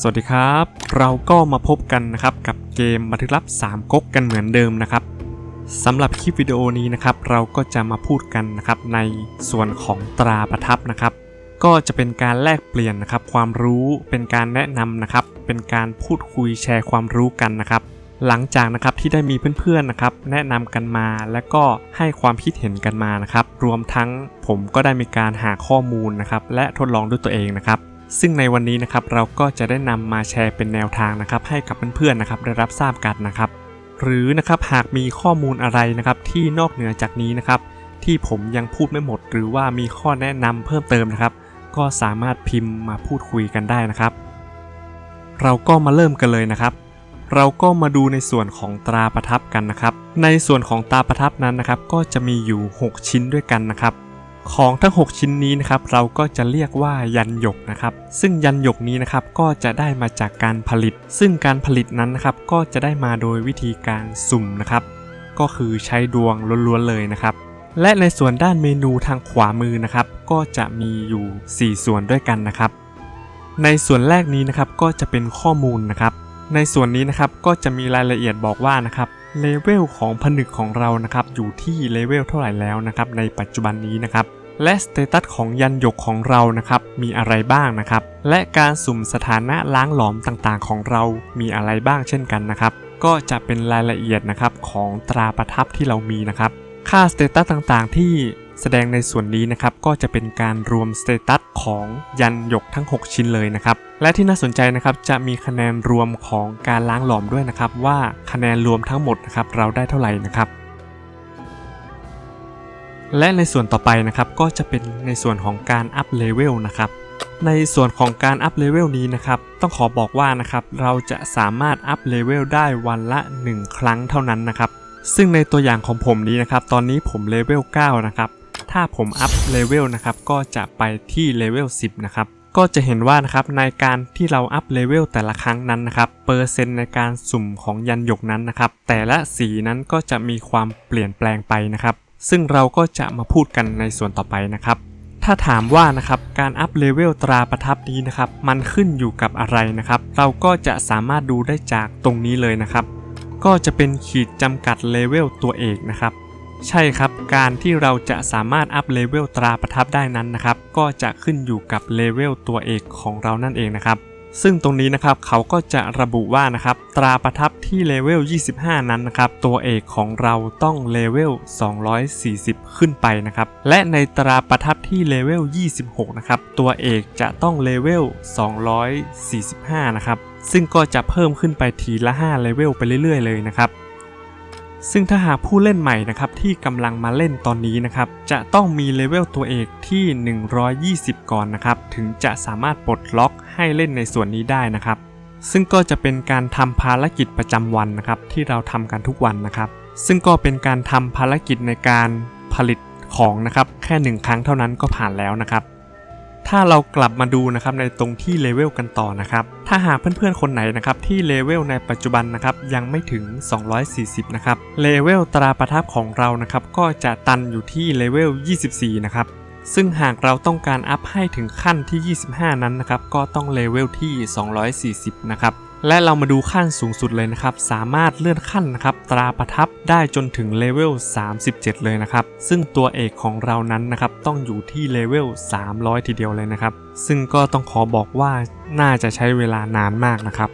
สวัสดีครับ เราก็มาพบกันนะครับกับเกมบันทึกลับ 3ก๊กกันเหมือนเดิมนะครับสำหรับคลิปวิดีโอนี้นะครับเราก็จะมาพูดกันนะครับในส่วนของตราประทับนะครับ ก็จะเป็นการแลกเปลี่ยนนะครับความรู้เป็นการแนะนำนะครับ เป็นการพูดคุยแชร์ความรู้กันนะครับ หลังจากนะครับที่ได้มีเพื่อนๆนะครับแนะนำกันมาและก็ให้ความคิดเห็นกันมานะครับ รวมทั้งผมก็ได้มีการหาข้อมูลนะครับและทดลองด้วยตัวเองนะครับ ซึ่งในวันนี้นะครับเราก็จะได้นำมาแชร์เป็นแนวทางนะครับให้กับเพื่อนๆนะครับได้รับทราบกันนะครับ หรือนะครับหากมีข้อมูลอะไรนะครับที่นอกเหนือจากนี้นะครับ ที่ผมยังพูดไม่หมด หรือว่ามีข้อแนะนำเพิ่มเติมนะครับ ก็สามารถพิมพ์มาพูดคุยกันได้นะครับ เราก็มาเริ่มกันเลยนะครับ เราก็มาดูในส่วนของตราประทับกันนะครับ ในส่วนของตราประทับนั้นนะครับ ก็จะมีอยู่ 6 ชิ้นด้วยกันนะครับ ของทั้ง 6 ชิ้นนี้นะครับเราก็จะเรียกว่ายันหยกนะครับ ซึ่งยันหยกนี้นะครับก็จะได้มาจากการผลิต ซึ่งการผลิตนั้นนะครับก็จะได้มาโดยวิธีการสุ่มนะครับ ก็คือใช้ดวงล้วนๆเลยนะครับ และในส่วนด้านเมนูทางขวามือนะครับ ก็จะมีอยู่ 4 ส่วนด้วยกันนะครับ ในส่วนแรกนี้นะครับก็จะเป็นข้อมูลนะครับ ในส่วนนี้นะครับก็จะมีรายละเอียดบอกว่านะครับ เลเวลของผนึกของเรานะครับอยู่ที่เลเวลเท่าไหร่แล้วนะครับในปัจจุบันนี้นะครับและสเตตัสของยันหยกของเรานะครับมีอะไรบ้างนะครับ และการสุ่มสถานะล้างหลอมต่างๆ ของเรามีอะไรบ้างเช่นกันนะครับ ก็จะเป็นรายละเอียดนะครับของตราประทับที่เรามีนะครับ ค่าสเตตัสต่างๆ ที่ แสดงในส่วนนี้นะครับก็จะเป็นการรวมสเตตัสของยันหยกทั้ง 6 ชิ้นเลยนะครับและที่น่าสนใจนะครับจะมีคะแนนรวมของการล้างหลอมด้วยนะครับ ว่าคะแนนรวมทั้งหมดนะครับเราได้เท่าไหร่นะครับและในส่วนต่อไปนะครับก็จะเป็นในส่วนของการอัพเลเวลนะครับในส่วนของการอัพเลเวลนี้นะครับต้องขอบอกว่านะครับเราจะสามารถอัพเลเวลได้วันละ 1 ครั้งเท่านั้นนะครับซึ่งในตัวอย่างของผมนี้นะครับตอนนี้ผมเลเวล9นะครับ ถ้าผมอัพเลเวลนะครับก็จะไปที่เลเวล10 นะครับก็จะเห็นว่านะครับในการที่เราอัพเลเวลแต่ละครั้งนั้นนะครับเปอร์เซ็นต์ในการสุ่มของยันหยกนั้นนะครับแต่ละสีนั้นก็จะมีความเปลี่ยนแปลงไปนะครับ ซึ่งเราก็จะมาพูดกันในส่วนต่อไปนะครับ ถ้าถามว่านะครับการอัพเลเวลตราประทับนี้นะครับมันขึ้นอยู่กับอะไรนะครับ เราก็จะสามารถดูได้จากตรงนี้เลยนะครับ ก็จะเป็นขีดจำกัดเลเวลตัวเอกนะครับ ใช่ครับ การที่เราจะสามารถอัพเลเวลตราประทับได้นั้นนะครับ ก็จะขึ้นอยู่กับเลเวลตัวเอกของเรานั่นเองนะครับ ซึ่งตรงนี้นะครับเขาก็จะระบุว่านะครับตราประทับที่เลเวล 25 นั้นนะครับ ตัวเอกของเราต้องเลเวล 240 ขึ้นไปนะครับ และในตราประทับที่เลเวล 26 นะครับ ตัวเอกจะต้องเลเวล 245 นะครับ ซึ่งก็จะเพิ่มขึ้นไปทีละ 5 เลเวลไปเรื่อยๆ เลยนะครับ ซึ่งถ้าหากผู้เล่นใหม่นะครับที่กำลังมาเล่นตอนนี้นะครับจะต้องมีเลเวลตัวเอกที่ 120 ก่อนนะครับถึงจะสามารถปลดล็อกให้เล่นในส่วนนี้ได้นะครับซึ่งก็จะเป็นการทำภารกิจประจำวันนะครับที่เราทำกันทุกวันนะครับ ซึ่งก็เป็นการทำภารกิจในการผลิตของนะครับแค่หนึ่งครั้งเท่านั้นก็ผ่านแล้วนะครับ ถ้าเรากลับมาดูนะครับในตรงที่เลเวลกันต่อนะครับ ถ้าหากเพื่อนๆคนไหนนะครับที่เลเวลในปัจจุบันนะครับยังไม่ถึง 240 นะครับ เลเวลตราประทับของเรานะครับก็จะตันอยู่ที่เลเวล 24 นะครับ ซึ่งหากเราต้องการอัพให้ถึงขั้นที่ 25 นั้นนะครับก็ต้องเลเวลที่ 240 นะครับ และเรามาดูขั้นสูงสุดเลยนะครับ สามารถเลื่อนขั้นนะครับ ตราประทับได้จนถึงเลเวล 37 เลยนะครับ ซึ่งตัวเอกของเรานั้นนะครับ ต้องอยู่ที่เลเวล 300 ทีเดียวเลยนะครับ ซึ่งก็ต้องขอบอกว่าน่าจะใช้เวลานานมากนะครับ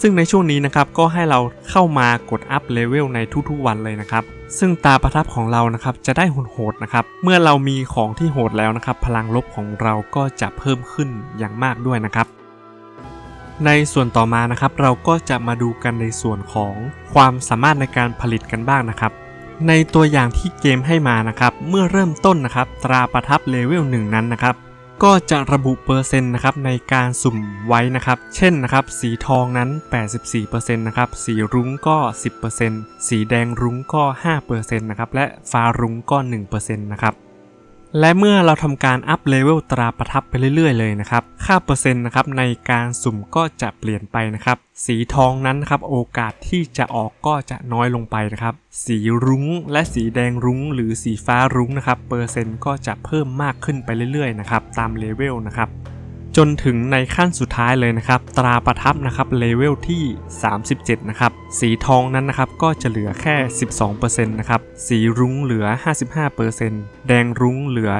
ซึ่งในช่วงนี้นะครับ ก็ให้เราเข้ามากดอัพเลเวลในทุกๆวันเลยนะครับซึ่งตาประทับของเรานะครับจะได้โหดๆนะครับ เมื่อเรามีของที่โหดแล้วนะครับ พลังลบของเราก็จะเพิ่มขึ้นอย่างมากด้วยนะครับ ในส่วนต่อมานะครับ เราก็จะมาดูกันในส่วนของความสามารถในการผลิตกันบ้างนะครับ ในตัวอย่างที่เกมให้มานะครับ เมื่อเริ่มต้นนะครับ ตราประทับเลเวล1นั้นนะครับ ก็จะระบุเปอร์เซ็นต์นะครับในการสุ่มไว้นะครับ เช่นนะครับ สีทองนั้น 84%นะครับ สีรุ้งก็ 10%สีแดงรุ้งก็ 5%นะครับ และฟ้ารุ้งก็ 1%นะครับ และเมื่อเราทำการอัพเลเวลตราประทับไปเรื่อยๆเลยนะครับ ค่าเปอร์เซ็นต์นะครับในการสุ่มก็จะเปลี่ยนไปนะครับ สีทองนั้นครับโอกาสที่จะออกก็จะน้อยลงไปนะครับ สีรุ้งและสีแดงรุ้ง หรือสีฟ้ารุ้งนะครับ เปอร์เซ็นต์ก็จะเพิ่มมากขึ้นไปเรื่อยๆนะครับตามเลเวลนะครับ จนถึงในขั้นสุดท้ายเลยนะครับ ตราประทับนะครับเลเวลที่ 37 นะครับ สีทองนั้นนะครับก็จะเหลือแค่ 12%นะครับ สีรุ้งเหลือ 55%แดงรุ้งเหลือ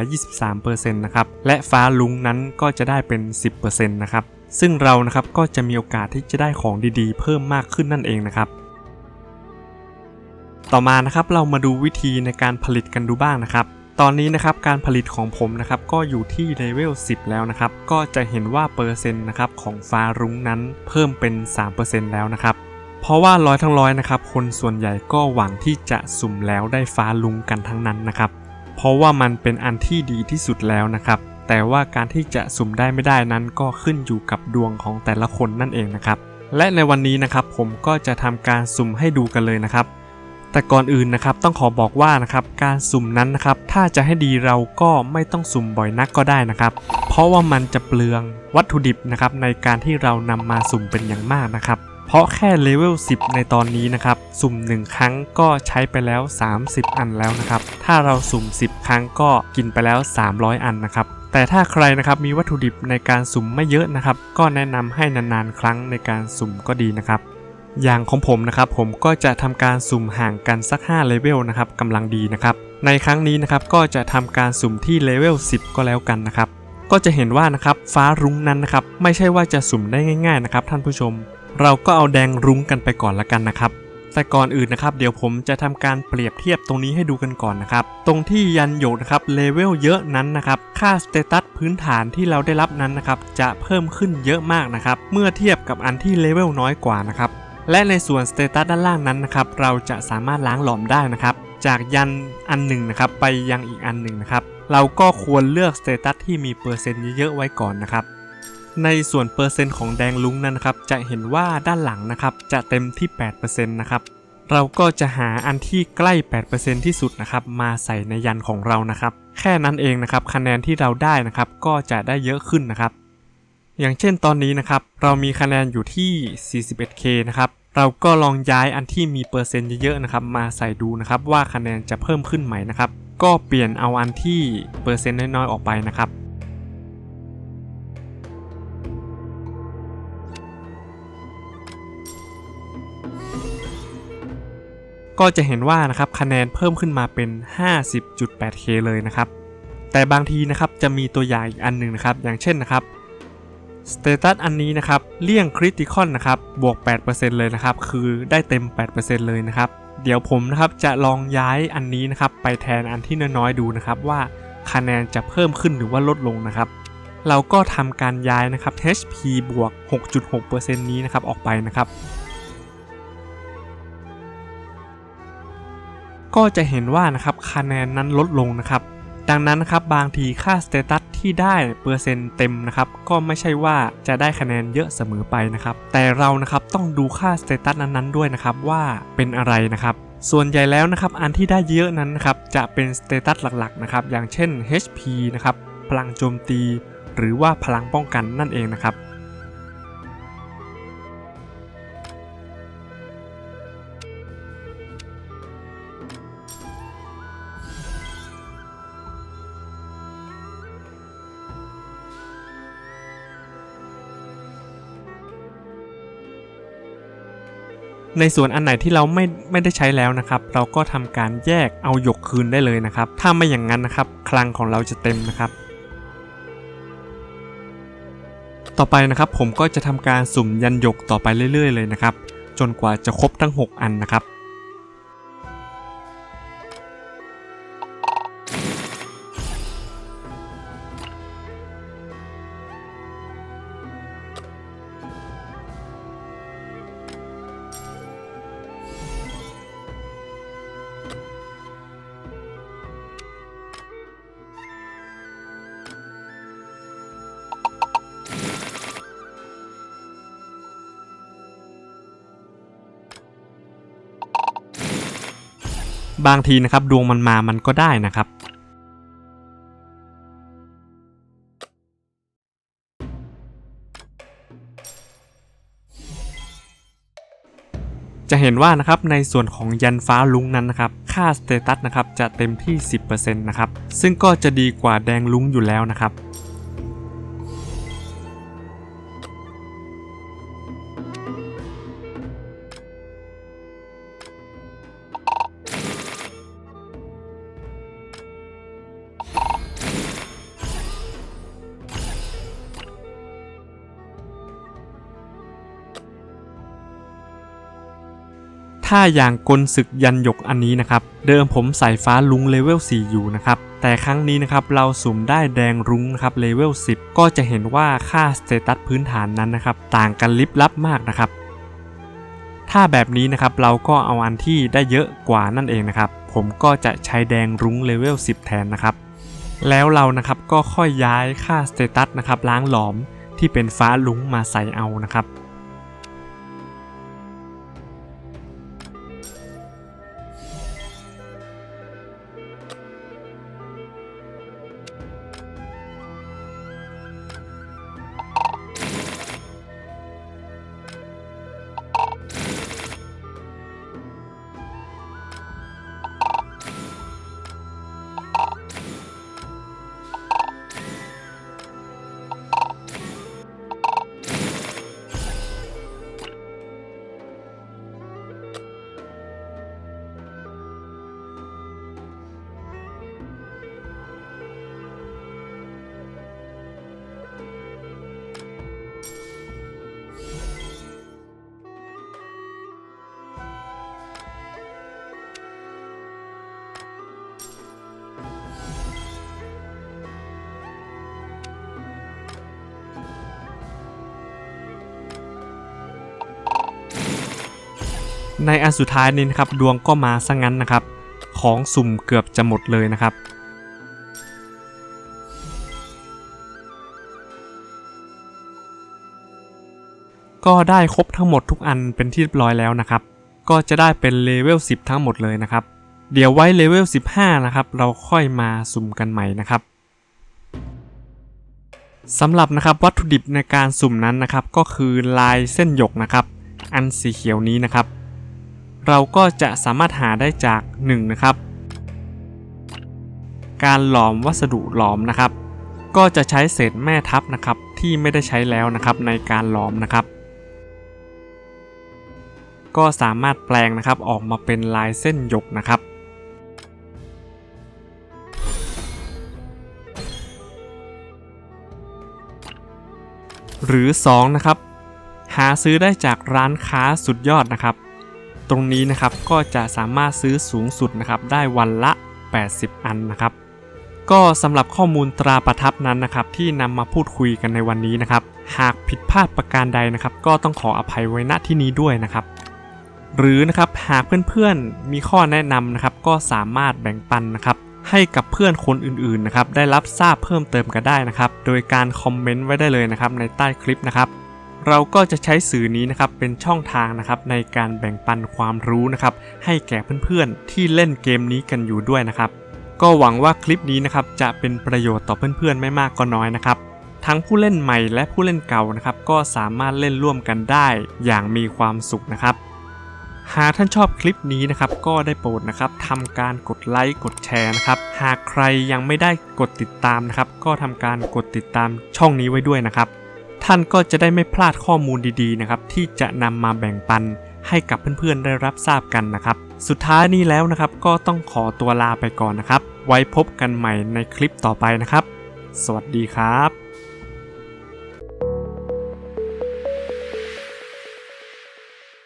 23%นะครับ และฟ้ารุ้งนั้นก็จะได้เป็น 10%นะครับ ซึ่งเรานะครับก็จะมีโอกาสที่จะได้ของดีๆ เพิ่มมากขึ้นนั่นเองนะครับต่อมานะครับเรามาดูวิธีในการผลิตกันดูบ้างนะครับ ตอนนี้นะครับการผลิตของผมนะครับก็อยู่ที่เลเวล 10 แล้วนะครับ ก็จะเห็นว่าเปอร์เซ็นต์นะครับของฟ้ารุ้งนั้นเพิ่มเป็น 3%แล้วนะครับเพราะว่าร้อยทั้งร้อยนะครับคนส่วนใหญ่ก็หวังที่จะสุ่มแล้วได้ฟ้าลุงกันทั้งนั้นนะครับ เพราะว่ามันเป็นอันที่ดีที่สุดแล้วนะครับ แต่ว่าการที่จะสุ่มได้ไม่ได้นั้นก็ขึ้นอยู่กับดวงของแต่ละคนนั่นเองนะครับ และในวันนี้นะครับผมก็จะทำการสุ่มให้ดูกันเลยนะครับ แต่ก่อนอื่นนะครับต้องขอบอกว่านะครับการสุ่มนั้นนะครับถ้าจะให้ดีเราก็ไม่ต้องสุ่มบ่อยนักก็ได้นะครับ เพราะว่ามันจะเปลืองวัตถุดิบนะครับในการที่เรานำมาสุ่มเป็นอย่างมากนะครับเพราะแค่เลเวล 10 ในตอนนี้นะครับ สุ่ม 1 ครั้งก็ใช้ไปแล้ว 30 อันแล้วนะครับ ถ้าเราสุ่ม 10 ครั้งก็กินไปแล้ว 300 อันนะครับ แต่ถ้าใครนะครับมีวัตถุดิบในการสุ่มไม่เยอะนะครับ ก็แนะนำให้นานๆ ครั้งในการสุ่มก็ดีนะครับ อย่างของผมนะครับผมก็จะทำการสุ่มห่างกันสัก5เลเวลนะครับกำลังดีนะครับในครั้งนี้นะครับก็จะทำการสุ่มที่เลเวล10 ก็แล้วกันนะครับก็จะเห็นว่านะครับฟ้ารุ้งนั้นนะครับไม่ใช่ว่าจะสุ่มได้ง่าย ๆนะครับ ท่านผู้ชม เราก็เอาแดงรุ้งกันไปก่อนละกันนะครับแต่ก่อนอื่นนะครับเดี๋ยวผมจะทำการเปรียบเทียบตรงนี้ให้ดูกันก่อนนะครับตรงที่ยันโยกนะครับเลเวลเยอะนั้นนะครับค่าสเตตัสพื้นฐานที่เราได้รับนั้นนะครับจะเพิ่มขึ้นเยอะมากนะครับเมื่อเทียบกับอันที่เลเวลน้อยกว่านะครับ และในส่วนสเตตัสด้านล่างนั้นนะครับเราจะสามารถล้างหลอมได้นะครับ จากยันอันหนึ่งนะครับไปยังอีกอันหนึ่งนะครับ เราก็ควรเลือกสเตตัสที่มีเปอร์เซ็นต์เยอะๆไว้ก่อนนะครับในส่วนเปอร์เซ็นต์ของแดงลุงนั้นนะครับจะเห็นว่าด้านหลังนะครับจะเต็มที่ 8%นะครับเราก็จะหาอันที่ใกล้ 8%ที่สุดนะครับมาใส่ในยันของเรานะครับ แค่นั้นเองนะครับคะแนนที่เราได้นะครับก็จะได้เยอะขึ้นนะครับ อย่างเช่นตอนนี้นะครับ เรามีคะแนนอยู่ที่ 41k นะครับ เราก็ลองย้ายอันที่มีเปอร์เซ็นต์เยอะๆนะครับ มาใส่ดูนะครับว่าคะแนนจะเพิ่มขึ้นไหมนะครับ ก็เปลี่ยนเอาอันที่เปอร์เซ็นต์น้อยๆออกไปนะครับก็จะเห็นว่านะครับคะแนนเพิ่มขึ้นมาเป็น 50.8k เลยนะครับ แต่บางทีนะครับจะมีตัวอย่างอีกอันหนึ่งนะครับ อย่างเช่นนะครับ สเตตัสอันนี้นะครับเลี่ยงคริติคอนนะครับบวก 8%เลยนะครับคือได้เต็ม 8%เลยนะครับเดี๋ยวผมนะครับจะลองย้ายอันนี้นะครับไปแทนอันที่น้อยๆดูนะครับว่าคะแนนจะเพิ่มขึ้นหรือว่าลดลงนะครับ เราก็ทำการย้ายนะครับ HP บวก 6.6%นี้นะครับออกไปนะครับ ก็จะเห็นว่านะครับคะแนนนั้นลดลงนะครับ ดังนั้นครับบางทีค่าสเตตัสที่ได้เปอร์เซ็นต์เต็มนะครับก็ไม่ใช่ว่าจะได้คะแนนเยอะเสมอไปนะครับแต่เรานะครับต้องดูค่าสเตตัสนั้นๆด้วยนะครับว่าเป็นอะไรนะครับส่วนใหญ่แล้วนะครับอันที่ได้เยอะนั้นนะครับจะเป็นสเตตัสหลักๆนะครับอย่างเช่น HP นะครับพลังโจมตี หรือว่าพลังป้องกันนั่นเองนะครับ ในส่วนอันไหนที่เราไม่ไม่ได้ใช้แล้วนะครับ เราก็ทำการแยกเอาหยกคืนได้เลยนะครับ ถ้าไม่อย่างนั้นนะครับ คลังของเราจะเต็มนะครับ ต่อไปนะครับผมก็จะทำการสุ่มยันหยกต่อไปเรื่อย ๆ เลยนะครับ จนกว่าจะครบทั้ง 6 อันนะครับ บางทีนะครับดวงมันมามันก็ได้นะครับ จะเห็นว่านะครับในส่วนของยันฟ้าลุงนั้นนะครับ ค่าสเตตัสนะครับจะเต็มที่ 10%นะครับ ซึ่งก็จะดีกว่าแดงลุงอยู่แล้วนะครับ ถ้าอย่างกลศึกยันหยกอันนี้นะครับ เดิมผมใส่ฟ้าลุงเลเวล 4 อยู่นะครับ แต่ครั้งนี้นะครับเราสุ่มได้แดงรุ้งนะครับเลเวล 10 ก็จะเห็นว่าค่าสเตตัสพื้นฐานนั้นนะครับ ต่างกันลิบลับมากนะครับ ถ้าแบบนี้นะครับเราก็เอาอันที่ได้เยอะกว่านั่นเองนะครับ ผมก็จะใช้แดงรุ้งเลเวล 10 แทนนะครับ แล้วเรานะครับก็ค่อยย้ายค่าสเตตัสนะครับล้างหลอมที่เป็นฟ้าลุงมาใส่เอานะครับ ในอันสุดท้ายนี้นะครับดวงก็มาซะงั้นนะครับ ของสุ่มเกือบจะหมดเลยนะครับก็ได้ครบทั้งหมดทุกอันเป็นที่เรียบร้อยแล้วนะครับ ก็จะได้เป็นเลเวล 10 ทั้งหมดเลยนะครับ เดี๋ยวไว้เลเวล 15 นะครับ เราค่อยมาสุ่มกันใหม่นะครับสำหรับนะครับวัตถุดิบในการสุ่มนั้นนะครับ ก็คือลายเส้นหยกนะครับ อันสีเขียวนี้นะครับ เราก็จะสามารถหาได้จาก1นะครับ การหลอมวัสดุหลอมนะครับ ก็จะใช้เศษแม่ทับนะครับที่ไม่ได้ใช้แล้วนะครับในการหลอมนะครับ ก็สามารถแปลงนะครับออกมาเป็นลายเส้นหยกนะครับหรือ 2 นะครับ หาซื้อได้จากร้านค้าสุดยอดนะครับ ตรงนี้นะครับก็จะสามารถซื้อสูงสุดนะครับได้วันละ 80 อันนะครับ ก็สำหรับข้อมูลตราประทับนั้นนะครับที่นำมาพูดคุยกันในวันนี้นะครับ หากผิดพลาดประการใดนะครับ ก็ต้องขออภัยไว้ณที่นี้ด้วยนะครับหรือนะครับหากเพื่อนๆมีข้อแนะนำนะครับก็สามารถแบ่งปันนะครับให้กับเพื่อนคนอื่นๆนะครับได้รับทราบเพิ่มเติมกันได้นะครับ โดยการคอมเมนต์ไว้ได้เลยนะครับในใต้คลิปนะครับ เราก็จะใช้สื่อนี้นะครับเป็นช่องทางนะครับในการแบ่งปันความรู้นะครับให้แก่เพื่อนๆ ที่เล่นเกมนี้กันอยู่ด้วยนะครับ ก็หวังว่าคลิปนี้นะครับจะเป็นประโยชน์ต่อเพื่อนๆ ไม่มากก็น้อยนะครับทั้งผู้เล่นใหม่และผู้เล่นเก่านะครับก็สามารถเล่นร่วมกันได้อย่างมีความสุขนะครับ หากท่านชอบคลิปนี้นะครับก็ได้โปรดนะครับทำการกดไลค์กดแชร์นะครับหากใครยังไม่ได้กดติดตามนะครับก็ทำการกดติดตามช่องนี้ไว้ด้วยนะครับ ท่านก็จะได้ไม่พลาดข้อมูลดีๆนะครับที่จะนำมาแบ่งปันให้กับเพื่อนๆได้รับทราบกันนะครับ สุดท้ายนี้แล้วนะครับก็ต้องขอตัวลาไปก่อนนะครับ ไว้พบกันใหม่ในคลิปต่อไปนะครับ สวัสดีครับ